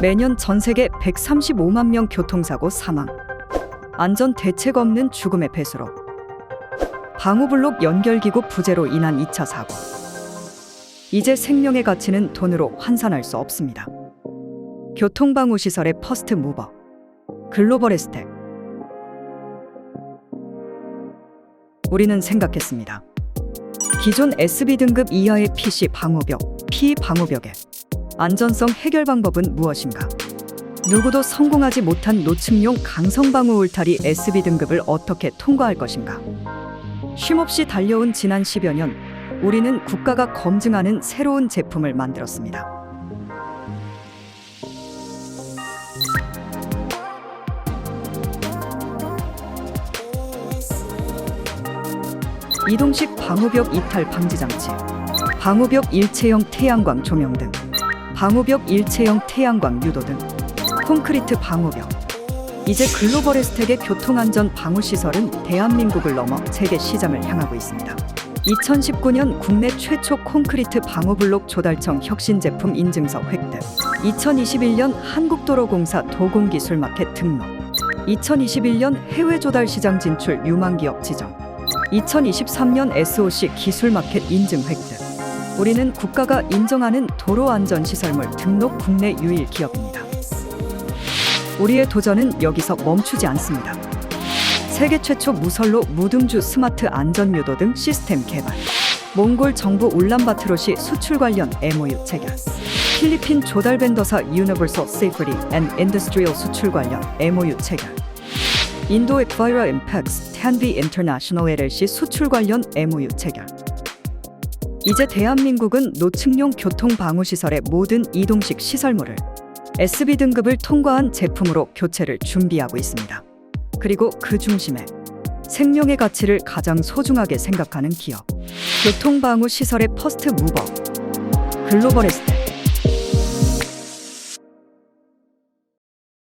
매년 전 세계 135만 명 교통사고 사망. 안전 대책 없는 죽음의 배수로. 방호블록 연결기구 부재로 인한 2차 사고. 이제 생명의 가치는 돈으로 환산할 수 없습니다. 교통방호 시설의 퍼스트 무버. 글로벌 에스텍. 우리는 생각했습니다. 기존 SB 등급 이하의 PC 방호벽, P 방호벽의 안전성 해결 방법은 무엇인가? 누구도 성공하지 못한 노측용 강성방호 울타리 SB 등급을 어떻게 통과할 것인가? 쉼없이 달려온 지난 10여 년, 우리는 국가가 검증하는 새로운 제품을 만들었습니다. 이동식 방호벽 이탈 방지 장치, 방호벽 일체형 태양광 조명 등, 방호벽 일체형 태양광 유도 등, 콘크리트 방호벽. 이제 글로벌 에스텍의 교통안전 방호 시설은 대한민국을 넘어 세계 시장을 향하고 있습니다. 2019년 국내 최초 콘크리트 방호블록 조달청 혁신 제품 인증서 획득. 2021년 한국도로공사 도공기술 마켓 등록. 2021년 해외 조달 시장 진출 유망 기업 지정. 2023년 SOC 기술 마켓 인증 획득. 우리는 국가가 인정하는 도로 안전 시설물 등록 국내 유일 기업입니다. 우리의 도전은 여기서 멈추지 않습니다. 세계 최초 무선로 무등주 스마트 안전 유도 등 시스템 개발. 몽골 정부 울란바토르시 수출 관련 MOU 체결. 필리핀 조달 벤더사 유니버설 세이프리 앤 인더스트리얼 수출 관련 MOU 체결. 인도 액바이라 임팩스 텐비 인터내셔널 LLC 수출 관련 MOU 체결. 이제 대한민국은 노측용 교통 방호 시설의 모든 이동식 시설물을 SB 등급을 통과한 제품으로 교체를 준비하고 있습니다. 그리고 그 중심에 생명의 가치를 가장 소중하게 생각하는 기업. 교통 방호 시설의 퍼스트 무버. 글로벌 에스텍.